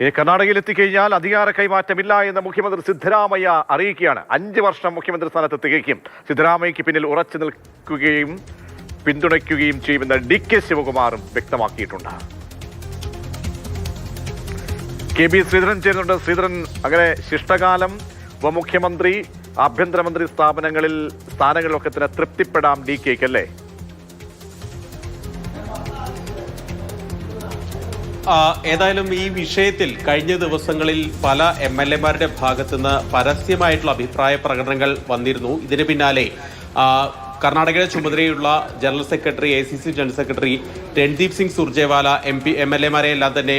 കർണാടകയിൽ എത്തിക്കഴിഞ്ഞാൽ അധികാര കൈമാറ്റമില്ല എന്ന് മുഖ്യമന്ത്രി സിദ്ധരാമയ്യ അറിയിക്കുകയാണ്. അഞ്ച് വർഷം മുഖ്യമന്ത്രി സ്ഥാനത്ത് തികയ്ക്കും സിദ്ധരാമയ്യക്ക് പിന്നിൽ ഉറച്ചു നിൽക്കുകയും പിന്തുണയ്ക്കുകയും ചെയ്യുമെന്ന് ഡി കെ ശിവകുമാറും വ്യക്തമാക്കിയിട്ടുണ്ട്. കെ ബി ശ്രീധരൻ ചേരുന്നുണ്ട് ശ്രീധരൻ അങ്ങനെ ശിഷ്ടകാലം ഉപമുഖ്യമന്ത്രി ആഭ്യന്തരമന്ത്രി സ്ഥാപനങ്ങളിൽ സ്ഥാനങ്ങളിലൊക്കെ തന്നെ തൃപ്തിപ്പെടാം ഡി കെക്ക് അല്ലേ? ഏതായാലും ഈ വിഷയത്തിൽ കഴിഞ്ഞ ദിവസങ്ങളിൽ പല എം എൽ എമാരുടെ ഭാഗത്തുനിന്ന് പരസ്യമായിട്ടുള്ള അഭിപ്രായ പ്രകടനങ്ങൾ വന്നിരുന്നു. ഇതിന് പിന്നാലെ കർണാടകയുടെ ചുമതലയുള്ള general secretary A C C general secretary Randeep Singh Surjewala M P M L എമാരെ എല്ലാം തന്നെ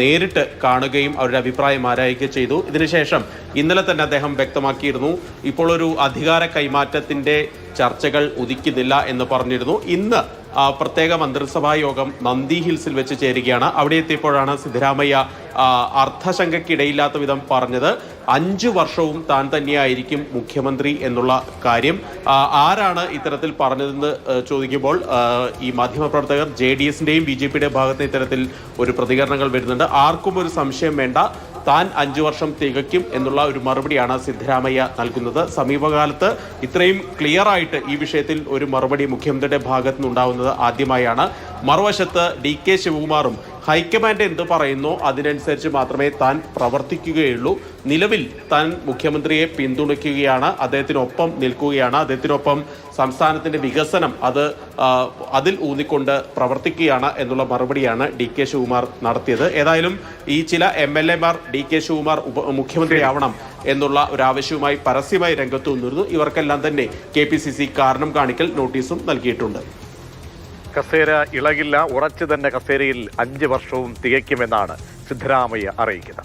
നേരിട്ട് കാണുകയും അവരുടെ അഭിപ്രായം ആരായുകയും ചെയ്തു. ഇതിനുശേഷം ഇന്നലെ തന്നെ അദ്ദേഹം വ്യക്തമാക്കിയിരുന്നു ഇപ്പോൾ ഒരു അധികാര കൈമാറ്റത്തിന്റെ ചർച്ചകൾ ഉദിക്കുന്നില്ല എന്ന് പറഞ്ഞിരുന്നു. ഇന്ന് പ്രത്യേക മന്ത്രിസഭാ യോഗം നന്ദി ഹിൽസിൽ വെച്ച് ചേരുകയാണ്. അവിടെ എത്തിയപ്പോഴാണ് സിദ്ധരാമയ്യ അർത്ഥശങ്കയ്ക്കിടയില്ലാത്ത വിധം പറഞ്ഞത്. അഞ്ചു വർഷവും താൻ തന്നെയായിരിക്കും മുഖ്യമന്ത്രി എന്നുള്ള കാര്യം. ആരാണ് ഇത്തരത്തിൽ പറഞ്ഞതെന്ന് ചോദിക്കുമ്പോൾ ഈ മാധ്യമപ്രവർത്തകർ ജെ ഡി എസിന്റെയും ബി ജെ പിയുടെയും ഭാഗത്ത് ഇത്തരത്തിൽ ഒരു പ്രതികരണങ്ങൾ വരുന്നുണ്ട്. ആർക്കും ഒരു സംശയം വേണ്ട. താൻ അഞ്ചു വർഷം തികയ്ക്കും എന്നുള്ള ഒരു മറുപടിയാണ് സിദ്ധരാമയ്യ നൽകുന്നത്. സമീപകാലത്ത് ഇത്രയും ക്ലിയർ ആയിട്ട് ഈ വിഷയത്തിൽ ഒരു മറുപടി മുഖ്യമന്ത്രിയുടെ ഭാഗത്തുനിന്നുണ്ടാവുന്നത് ആദ്യമായാണ്. മറുവശത്ത് ഡി കെ ശിവകുമാറും ഹൈക്കമാൻഡ് എന്ത് പറയുന്നോ അതിനനുസരിച്ച് മാത്രമേ താൻ പ്രവർത്തിക്കുകയുള്ളൂ. നിലവിൽ താൻ മുഖ്യമന്ത്രിയെ പിന്തുണയ്ക്കുകയാണ് അദ്ദേഹത്തിനൊപ്പം നിൽക്കുകയാണ് അദ്ദേഹത്തിനൊപ്പം സംസ്ഥാനത്തിന്റെ വികസനം അത് അതിൽ ഊന്നിക്കൊണ്ട് പ്രവർത്തിക്കുകയാണ് എന്നുള്ള മറുപടിയാണ് ഡി കെ ശിവകുമാർ നടത്തിയത്. ഏതായാലും ഈ ചില എം എൽ എമാർ ഡി കെ ശിവകുമാർ ഉപ മുഖ്യമന്ത്രിയാവണം എന്നുള്ള ഒരു ആവശ്യവുമായി പരസ്യമായി രംഗത്ത് വന്നിരുന്നു. ഇവർക്കെല്ലാം തന്നെ കെ പി സി സി കാരണം കാണിക്കൽ നോട്ടീസും നൽകിയിട്ടുണ്ട്. കസേര ഇളകില്ല. ഉറച്ചു തന്നെ കസേരയിൽ അഞ്ച് വർഷവും തികയ്ക്കുമെന്നാണ് സിദ്ധരാമയ്യ അറിയിക്കുന്നത്.